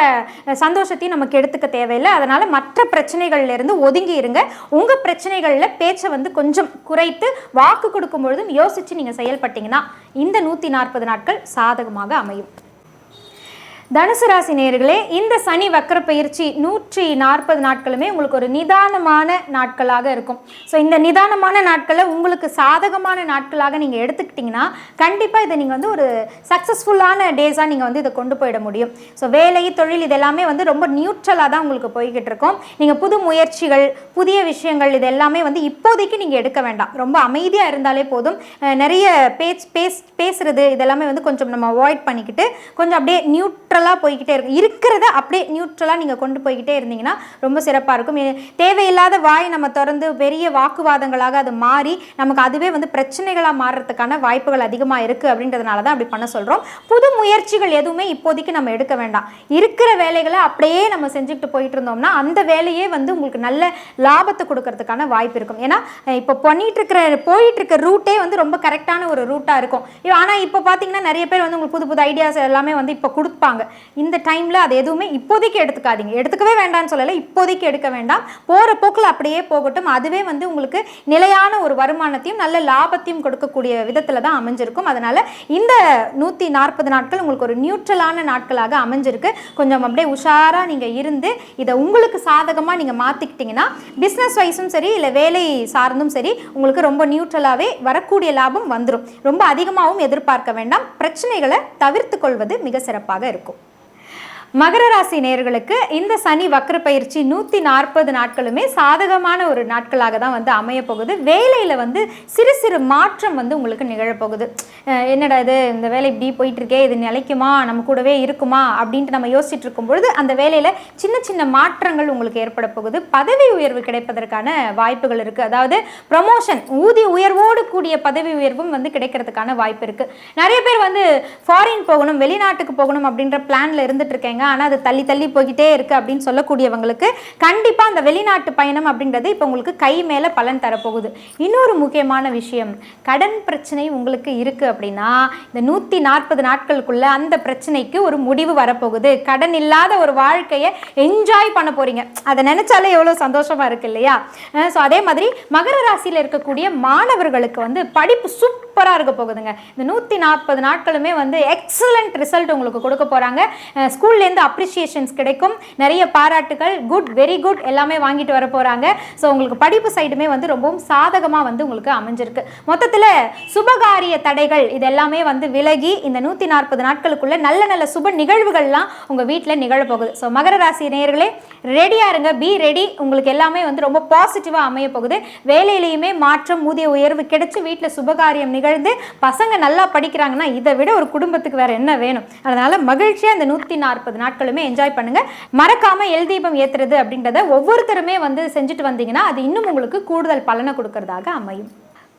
[SPEAKER 1] சந்தோஷத்தையும் நமக்கு எடுத்துக்க தேவையில்லை. அதனால் மற்ற பிரச்சனைகள்ல இருந்து ஒதுங்கி இருங்க. உங்கள் பிரச்சனைகளில் பேச்சை வந்து கொஞ்சம் குறைத்து வாக்கு கொடுக்கும் பொழுதும் யோசித்து நீங்கள் செயல்பட்டீங்கன்னா இந்த நூற்றி நாற்பது நாட்கள் சாதகமாக அமையும். தனுசு ராசி நேர்களே இந்த சனி வக்கர பயிற்சி நூற்றி நாற்பது நாட்களுமே உங்களுக்கு ஒரு நிதானமான நாட்களாக இருக்கும். ஸோ இந்த நிதானமான நாட்களை உங்களுக்கு சாதகமான நாட்களாக நீங்கள் எடுத்துக்கிட்டிங்கன்னா கண்டிப்பாக இதை நீங்கள் வந்து ஒரு சக்ஸஸ்ஃபுல்லான டேஸாக நீங்கள் வந்து இதை கொண்டு போயிட முடியும். ஸோ வேலை தொழில் இதெல்லாமே வந்து ரொம்ப நியூட்ரலாக தான் உங்களுக்கு போய்கிட்டு இருக்கும். நீங்கள் புது முயற்சிகள் புதிய விஷயங்கள் இது எல்லாமே வந்து இப்போதைக்கு நீங்கள் எடுக்க வேண்டாம். ரொம்ப அமைதியாக இருந்தாலே போதும். நிறைய பேச் பேஸ் பேசுறது இதெல்லாமே வந்து கொஞ்சம் நம்ம அவாய்ட் பண்ணிக்கிட்டு கொஞ்சம் அப்படியே நியூட்ரலாக போய்கிட்டே இருக்கும். இருக்கிறத அப்படியே நியூட்ரலாக நீங்கள் கொண்டு போய்கிட்டே இருந்தீங்கன்னா ரொம்ப சிறப்பாக இருக்கும். ஏ- தேவையில்லாத வாய் நம்ம திறந்து பெரிய வாக்குவாதங்களாக அது மாறி நமக்கு அதுவே வந்து பிரச்சனைகளாக மாறுறதுக்கான வாய்ப்புகள் அதிகமாக இருக்குது அப்படின்றதுனால தான் அப்படி பண்ண சொல்கிறோம் புது முயற்சிகள் எதுவுமே இப்போதைக்கு நம்ம எடுக்க வேண்டாம். இருக்கிற வேலைகளை அப்படியே நம்ம செஞ்சுக்கிட்டு போயிட்டு இருந்தோம்னா அந்த வேலையே வந்து உங்களுக்கு நல்ல லாபத்தை கொடுக்கறதுக்கான வாய்ப்பு இருக்கும். ஏன்னா இப்போ பண்ணிட்டு இருக்கிற போயிட்டு இருக்க ரூட்டே வந்து ரொம்ப கரெக்டான ஒரு ரூட்டாக இருக்கும். ஆனால் இப்போ பார்த்தீங்கன்னா நிறைய பேர் வந்து உங்களுக்கு புது புது ஐடியாஸ் எல்லாமே வந்து இப்போ கொடுப்பாங்க. இந்த டைமில் அது எதுவுமே இப்போதைக்கு எடுத்துக்காதீங்க. எடுத்துக்கவே வேண்டாம்னு சொல்லலை இப்போதைக்கு எடுக்க வேண்டாம். போகிற போக்கில் அப்படியே போகட்டும். அதுவே வந்து உங்களுக்கு நிலையான ஒரு வருமானத்தையும் நல்ல லாபத்தையும் கொடுக்கக்கூடிய விதத்தில் தான் அமைஞ்சிருக்கும். அதனால் இந்த நூற்றி நாற்பது நாட்கள் உங்களுக்கு ஒரு நியூட்ரலான நாட்களாக அமைஞ்சிருக்கு. கொஞ்சம் அப்படியே உஷாராக நீங்கள் இருந்து இதை உங்களுக்கு சாதகமாக நீங்கள் மாற்றிக்கிட்டிங்கன்னா பிஸ்னஸ் வைஸும் சரி இல்லை வேலை சார்ந்தும் சரி உங்களுக்கு ரொம்ப நியூட்ரலாகவே வரக்கூடிய லாபம் வந்துடும் ரொம்ப அதிகமாகவும் எதிர்பார்க்க வேண்டாம். பிரச்சனைகளை தவிர்த்து கொள்வது மிக சிறப்பாக இருக்கும். மகர ராசி நேர்களுக்கு இந்த சனி வக்ர பயிற்சி நூற்றி நாற்பது நாட்களுமே சாதகமான ஒரு நாட்களாக தான் வந்து அமைய போகுது. வேலையில் வந்து சிறு சிறு மாற்றம் வந்து உங்களுக்கு நிகழப்போகுது. என்னடா இது இந்த வேலை இப்படி போயிட்டுருக்கே இது நிலைக்குமா நம்ம கூடவே இருக்குமா அப்படின்ட்டு நம்ம யோசிச்சுட்டு இருக்கும் பொழுது அந்த வேலையில் சின்ன சின்ன மாற்றங்கள் உங்களுக்கு ஏற்பட போகுது. பதவி உயர்வு கிடைப்பதற்கான வாய்ப்புகள் இருக்குது அதாவது ப்ரமோஷன் ஊதிய உயர்வோடு கூடிய பதவி உயர்வும் வந்து கிடைக்கிறதுக்கான வாய்ப்பு இருக்குது நிறைய பேர் வந்து ஃபாரின் போகணும் வெளிநாட்டுக்கு போகணும் அப்படின்ற பிளானில் இருந்துட்டு இருக்கேங்க. ஆனால் அது தள்ளி தள்ளி போய்கிட்டே இருக்கு அப்படின்னு சொல்லக்கூடியவங்களுக்கு கண்டிப்பாக அந்த வெளிநாட்டு பயணம் அப்படின்றது இப்போ உங்களுக்கு கை மேலே பலன் தரப்போகுது. இன்னொரு முக்கியமான விஷயம் கடன் பிரச்சனை உங்களுக்கு இருக்குது அப்படின்னா இந்த நூற்றி நாற்பது நாட்களுக்குள்ளே அந்த பிரச்சனைக்கு ஒரு முடிவு வரப்போகுது. கடன் இல்லாத ஒரு வாழ்க்கையை என்ஜாய் பண்ண போறீங்க. அதை நினச்சாலே எவ்வளோ சந்தோஷமாக இருக்கு இல்லையா? ஸோ அதே மாதிரி மகர ராசியில் இருக்கக்கூடிய மாணவர்களுக்கு வந்து படிப்பு சூப்பராக இருக்க போகுதுங்க. இந்த நூற்றி நாற்பது நாட்களுமே வந்து எக்ஸலண்ட் ரிசல்ட் உங்களுக்கு கொடுக்க போகிறாங்க ஸ்கூல்லேருந்து அப்ரிசியேஷன்ஸ் கிடைக்கும். நிறைய பாராட்டுகள் குட் வெரி குட் எல்லாமே வாங்கிட்டு வர போகிறாங்க ஸோ உங்களுக்கு படிப்பு சைடுமே வந்து ரொம்பவும் சாதகமாக வந்து உங்களுக்கு அமைஞ்சிருக்கு. மொத்தத்தில் சுபகாரிய தடைகள் இது எல்லாமே வந்து விலகி இந்த நூற்றி நாற்பது நாட்களுக்குள்ள நல்ல நல்ல சுப நிகழ்வுகள்லாம் உங்கள் வீட்டில் நிகழப்போகுது. ஸோ மகர ராசி நேயர்களே ரெடியாக இருங்க பி ரெடி உங்களுக்கு எல்லாமே வந்து ரொம்ப பாசிட்டிவாக அமைய போகுது. வேலையிலையுமே மாற்றம் ஊதிய உயர்வு கிடைச்சி வீட்டில் சுபகாரியம் நிகழ்ந்து பசங்க நல்லா படிக்கிறாங்கன்னா இதை விட ஒரு குடும்பத்துக்கு வேற என்ன வேணும்? அதனால மகிழ்ச்சியாக இந்த நூற்றி நாற்பது நாட்களுமே என்ஜாய் பண்ணுங்க. மறக்காம எல் தீபம் ஏத்துறது அப்படின்றத ஒவ்வொருத்தருமே வந்து செஞ்சுட்டு வந்தீங்கன்னா அது இன்னும் உங்களுக்கு கூடுதல் பலனை கொடுக்கறதாக அமையும்.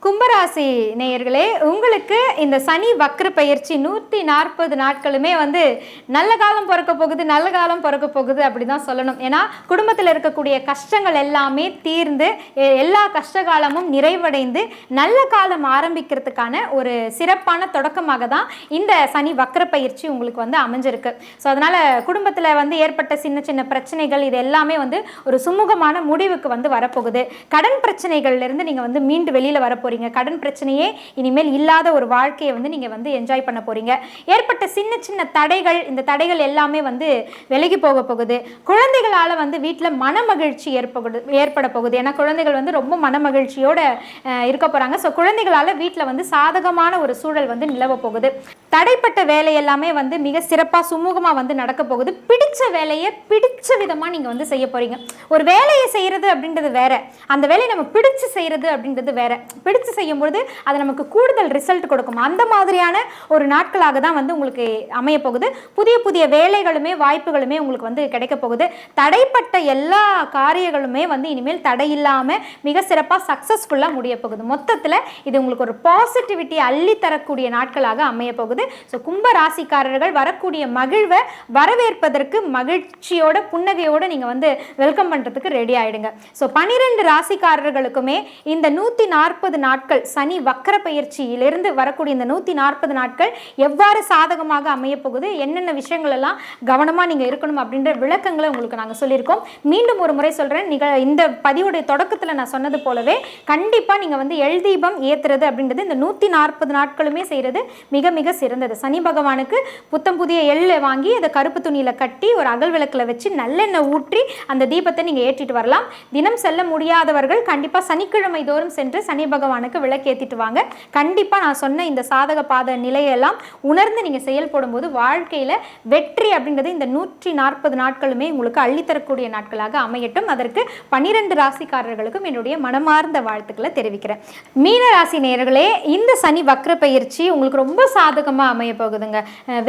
[SPEAKER 1] கும்பராசி நேயர்களே உங்களுக்கு இந்த சனி வக்ர பயிற்சி நூற்றி நாற்பது நாட்களுமே வந்து நல்ல காலம் பிறக்க போகுது நல்ல காலம் பிறக்க போகுது அப்படி தான் சொல்லணும். ஏன்னா குடும்பத்தில் இருக்கக்கூடிய கஷ்டங்கள் எல்லாமே தீர்ந்து எ- எல்லா கஷ்ட காலமும் நிறைவடைந்து நல்ல காலம் ஆரம்பிக்கிறதுக்கான ஒரு சிறப்பான தொடக்கமாக தான் இந்த சனி வக்ர பயிற்சி உங்களுக்கு வந்து அமைஞ்சிருக்கு. ஸோ அதனால் குடும்பத்தில் வந்து ஏற்பட்ட சின்ன சின்ன பிரச்சனைகள் இது எல்லாமே வந்து ஒரு சுமூகமான முடிவுக்கு வந்து வரப்போகுது. கடன் பிரச்சனைகள்லேருந்து நீங்கள் வந்து மீண்டு வெளியில் வர போறீங்க. கடன் பிரச்சனையே இனிமேல் இல்லாத ஒரு வாழ்க்கையை வந்து நீங்கள் வந்து என்ஜாய் பண்ண போறீங்க. ஏற்பட்ட சின்ன சின்ன தடைகள் இந்த தடைகள் எல்லாமே வந்து விலகி போக போகுது. குழந்தைகளால் வந்து வீட்டில் மனமகிழ்ச்சி ஏற்படுது ஏற்பட போகுது. ஏன்னா குழந்தைகள் வந்து ரொம்ப மனமகிழ்ச்சியோட இருக்க போகிறாங்க ஸோ குழந்தைகளால் வீட்டில் வந்து சாதகமான ஒரு சூழல் வந்து நிலவ போகுது. தடைப்பட்ட வேலை எல்லாமே வந்து மிக சிறப்பாக சுமூகமாக வந்து நடக்க போகுது. பிடிச்ச வேலையை பிடிச்ச விதமாக நீங்கள் வந்து செய்ய போகிறீங்க ஒரு வேலையை செய்கிறது அப்படின்றது வேற. அந்த வேலையை நம்ம பிடிச்சு செய்கிறது அப்படின்றது வேற. பிடிச்சு செய்யும்பொழுது அது நமக்கு கூடுதல் ரிசல்ட் கொடுக்கும். அந்த மாதிரியான ஒரு நாட்களாக தான் வந்து உங்களுக்கு அமைய போகுது. புதிய புதிய வேலைகளுமே வாய்ப்புகளுமே உங்களுக்கு வந்து கிடைக்க போகுது. தடைப்பட்ட எல்லா காரியங்களுமே வந்து இனிமேல் தடை இல்லாமல் மிக சிறப்பாக சக்ஸஸ்ஃபுல்லாக முடிய போகுது. மொத்தத்தில் இது உங்களுக்கு ஒரு பாசிட்டிவிட்டி அள்ளி தரக்கூடிய நாட்களாக அமைய போகுது. ஸோ கும்ப ராசிக்காரர்கள் வரக்கூடிய மகிழ்வை வரவேற்பதற்கு மகிழ்ச்சியோட புன்னகையோட நீங்கள் வந்து வெல்கம் பண்ணுறதுக்கு ரெடி ஆயிடுங்க. ஸோ பனிரெண்டு ராசிக்காரர்களுக்குமே இந்த நூற்றி நாற்பது நாட்கள் சனி வக்கர பயிற்சியிலிருந்து வரக்கூடிய இந்த நூற்றி நாற்பது நாட்கள் எவ்வாறு சாதகமாக அமையப்போகுது என்னென்ன விஷயங்கள் எல்லாம் கவனமாக நீங்கள் இருக்கணும் அப்படின்ற விளக்கங்களை உங்களுக்கு நாங்கள் சொல்லியிருக்கோம். மீண்டும் ஒரு முறை சொல்கிறேன் நிக இந்த பதிவுடைய தொடக்கத்தில் நான் சொன்னது போலவே கண்டிப்பாக நீங்கள் வந்து எல் தீபம் ஏற்றுறது அப்படின்றது இந்த நூற்றி நாற்பது நாட்களுமே செய்கிறது மிக மிக சிறப்பு. இருந்தது. சனி பகவானுக்கு புத்தம் புதிய எள்ளை வாங்கி அதை கருப்பு துணியில் கட்டி ஒரு அகல் விளக்கில் வச்சு நல்லெண்ணெய் ஊற்றி அந்த தீபத்தை நீங்கள் ஏற்றிட்டு வரலாம். தினம் செல்ல முடியாதவர்கள் கண்டிப்பாக சனிக்கிழமை தோறும் சென்று சனி பகவானுக்கு விளக்கேற்றிட்டு வாங்க. கண்டிப்பாக நான் சொன்ன இந்த சாதக பாத நிலையெல்லாம் உணர்ந்து நீங்கள் செயல்படும் போது வாழ்க்கையில் வெற்றி அப்படிங்கிறது இந்த நூற்றி நாற்பது நாட்களுமே உங்களுக்கு அள்ளித்தரக்கூடிய நாட்களாக அமையட்டும். அதற்கு பன்னிரெண்டு ராசிக்காரர்களுக்கும் என்னுடைய மனமார்ந்த வாழ்த்துக்களை தெரிவிக்கிறேன். மீன ராசி நேயர்களே இந்த சனி வக்ர பயிற்சி உங்களுக்கு ரொம்ப சாதகமாக அமைய போகுதுங்க.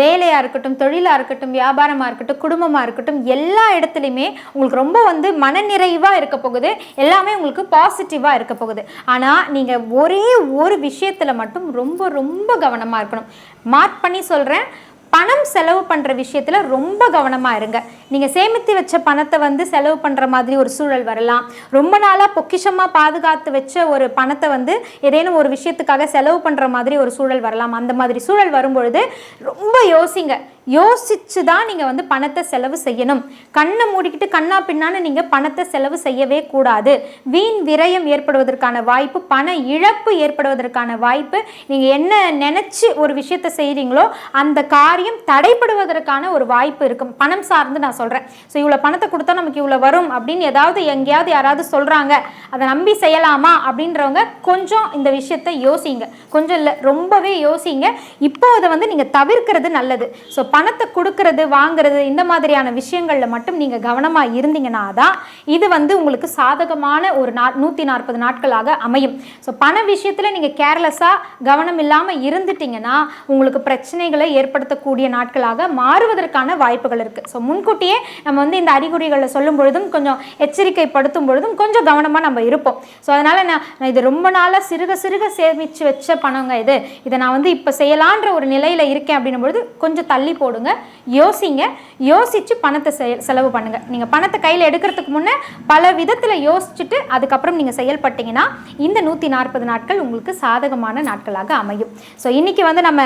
[SPEAKER 1] வேலையாக இருக்கட்டும் தொழிலாக இருக்கட்டும் வியாபாரமாக இருக்கட்டும் குடும்பமாக இருக்கட்டும் எல்லா இடத்துலையுமே உங்களுக்கு ரொம்ப வந்து மனநிறைவாக இருக்க போகுது. எல்லாமே உங்களுக்கு பாசிட்டிவாக இருக்க போகுது. ஆனால் நீங்கள் ஒரே ஒரு விஷயத்தில் மட்டும் ரொம்ப ரொம்ப கவனமாக இருக்கணும். மார்க் பண்ணி சொல்கிறேன் பணம் செலவு பண்ணுற விஷயத்தில் ரொம்ப கவனமாக இருங்க. நீங்கள் சேமித்து வச்ச பணத்தை வந்து செலவு பண்ணுற மாதிரி ஒரு சூழல் வரலாம். ரொம்ப நாளாக பொக்கிஷமாக பாதுகாத்து வச்ச ஒரு பணத்தை வந்து ஏதேனும் ஒரு விஷயத்துக்காக செலவு பண்ணுற மாதிரி ஒரு சூழல் வரலாம். அந்த மாதிரி சூழல் வரும்பொழுது ரொம்ப யோசிங்க. யோசிச்சு தான் நீங்கள் வந்து பணத்தை செலவு செய்யணும். கண்ணை மூடிக்கிட்டு கண்ணா பின்னான்னு நீங்கள் பணத்தை செலவு செய்யவே கூடாது. வீண் விரயம் ஏற்படுவதற்கான வாய்ப்பு பண இழப்பு ஏற்படுவதற்கான வாய்ப்பு நீங்கள் என்ன நினச்சி ஒரு விஷயத்தை செய்கிறீங்களோ அந்த காரியம் தடைப்படுவதற்கான ஒரு வாய்ப்பு இருக்கும். பணம் சார்ந்து நான் சொல்கிறேன் ஸோ இவ்வளோ பணத்தை கொடுத்தா நமக்கு இவ்வளோ வரும் அப்படின்னு ஏதாவது எங்கேயாவது யாராவது சொல்கிறாங்க அதை நம்பி செய்யலாமா அப்படின்றவங்க கொஞ்சம் இந்த விஷயத்தை யோசிங்க. கொஞ்சம் இல்லை ரொம்பவே யோசிங்க. இப்போ அதை வந்து நீங்கள் தவிர்க்கிறது நல்லது. ஸோ பணத்தை கொடுக்கறது வாங்குறது இந்த மாதிரியான விஷயங்களில் மட்டும் நீங்கள் கவனமாக இருந்தீங்கன்னா தான் இது வந்து உங்களுக்கு சாதகமான ஒரு நா நூற்றி நாற்பது நாட்களாக அமையும். ஸோ பண விஷயத்தில் நீங்கள் கேர்லெஸ்ஸாக கவனம் இல்லாமல் இருந்துட்டீங்கன்னா உங்களுக்கு பிரச்சனைகளை ஏற்படுத்தக்கூடிய நாட்களாக மாறுவதற்கான வாய்ப்புகள் இருக்குது ஸோ முன்கூட்டியே நம்ம வந்து இந்த அறிகுறிகளை சொல்லும் பொழுதும் கொஞ்சம் எச்சரிக்கைப்படுத்தும் பொழுதும் கொஞ்சம் கவனமாக நம்ம இருப்போம். ஸோ அதனால் நான் இது ரொம்ப நாளாக சிறுக சிறுக சேமித்து வச்ச பணங்க இது. இதை நான் வந்து இப்போ செய்யலான்ற ஒரு நிலையில் இருக்கேன் அப்படின்னும் பொழுது கொஞ்சம் தள்ளி போடுங்க யோசிங்க யோசிச்சு பணத்தை செலவு பண்ணுங்க. நீங்க பணத்தை கையில் எடுக்கிறதுக்கு முன்னே பல விதத்துல யோசிச்சுட்டு அதுக்கப்புறம் நீங்க செயல்பட்டீங்கன்னா இந்த நூற்றி நாற்பது நாட்கள் உங்களுக்கு சாதகமான நாட்களாக அமையும். ஸோ இன்னைக்கு வந்து நம்ம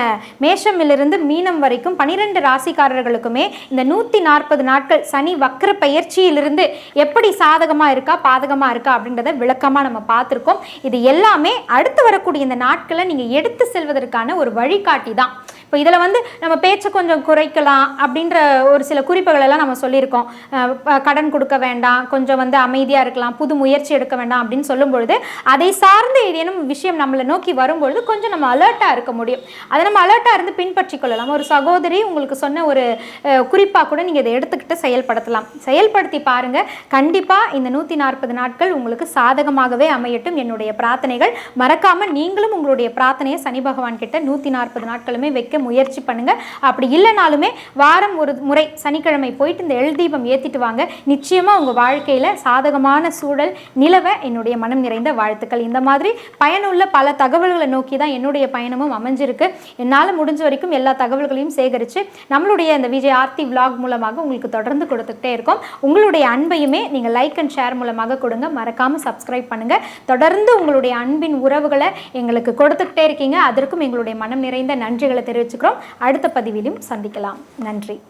[SPEAKER 1] மேஷமிலிருந்து மீனம் வரைக்கும் பனிரெண்டு ராசிக்காரர்களுக்குமே இந்த நூற்றி நாற்பது நாட்கள் சனி வக்கர பயிற்சியிலிருந்து எப்படி சாதகமாக இருக்கா பாதகமாக இருக்கா அப்படின்றத விளக்கமாக நம்ம பார்த்துருக்கோம். இது எல்லாமே அடுத்து வரக்கூடிய இந்த நாட்களை நீங்கள் எடுத்து செல்வதற்கான ஒரு வழிகாட்டி தான் இப்போ இதில் வந்து நம்ம பேச்சை கொஞ்சம் குறைக்கலாம் அப்படின்ற ஒரு சில குறிப்புகள் எல்லாம் நம்ம சொல்லியிருக்கோம். கடன் கொடுக்க வேண்டாம் கொஞ்சம் வந்து அமைதியாக இருக்கலாம் புது முயற்சி எடுக்க வேண்டாம் அப்படின்னு சொல்லும் பொழுது அதை சார்ந்த ஏதேனும் விஷயம் நம்மளை நோக்கி வரும்பொழுது கொஞ்சம் நம்ம அலர்ட்டாக இருக்க முடியும். அதை நம்ம அலர்ட்டாக இருந்து பின்பற்றி கொள்ளலாம். ஒரு சகோதரி உங்களுக்கு சொன்ன ஒரு குறிப்பாக கூட நீங்கள் இதை எடுத்துக்கிட்டு செயல்படுத்தலாம். செயல்படுத்தி பாருங்கள் கண்டிப்பாக இந்த நூற்றி நாற்பது நாட்கள் உங்களுக்கு சாதகமாகவே அமையட்டும். என்னுடைய பிரார்த்தனைகள் மறக்காமல் நீங்களும் உங்களுடைய பிரார்த்தனையை சனி பகவான் கிட்ட நூற்றி நாற்பது நாட்களுமே வைக்க முயற்சி பண்ணுங்க. அப்படி இல்லைனாலுமே வாரம் ஒரு முறை சனிக்கிழமை போயிட்டு இந்த எழுதீபம் தீபம் ஏற்றிட்டு வாங்க. நிச்சயமா உங்க வாழ்க்கையில சாதகமான சூழல் நிலவ என்னுடைய மனம் நிறைந்த வாழ்த்துக்கள். இந்த மாதிரி பயனுள்ள பல தகவல்களை நோக்கி தான் என்னுடைய பயணமும் அமைஞ்சிருக்கு. என்னால் முடிஞ்ச வரைக்கும் எல்லா தகவல்களையும் சேகரித்து நம்மளுடைய இந்த விஜய் ஆர்த்தி விலாக் மூலமாக உங்களுக்கு தொடர்ந்து கொடுத்துக்கிட்டே இருக்கோம். உங்களுடைய அன்பையுமே நீங்கள் லைக் அண்ட் ஷேர் மூலமாக கொடுங்க. மறக்காமல் சப்ஸ்கிரைப் பண்ணுங்க. தொடர்ந்து உங்களுடைய அன்பின் உறவுகளை எங்களுக்கு கொடுத்துக்கிட்டே இருக்கீங்க. அதற்கும் எங்களுடைய மனம் நிறைந்த நன்றிகளை தெரிவிச்சுக்கிறோம். அடுத்த பதிவிலும் சந்திக்கலாம். நன்றி.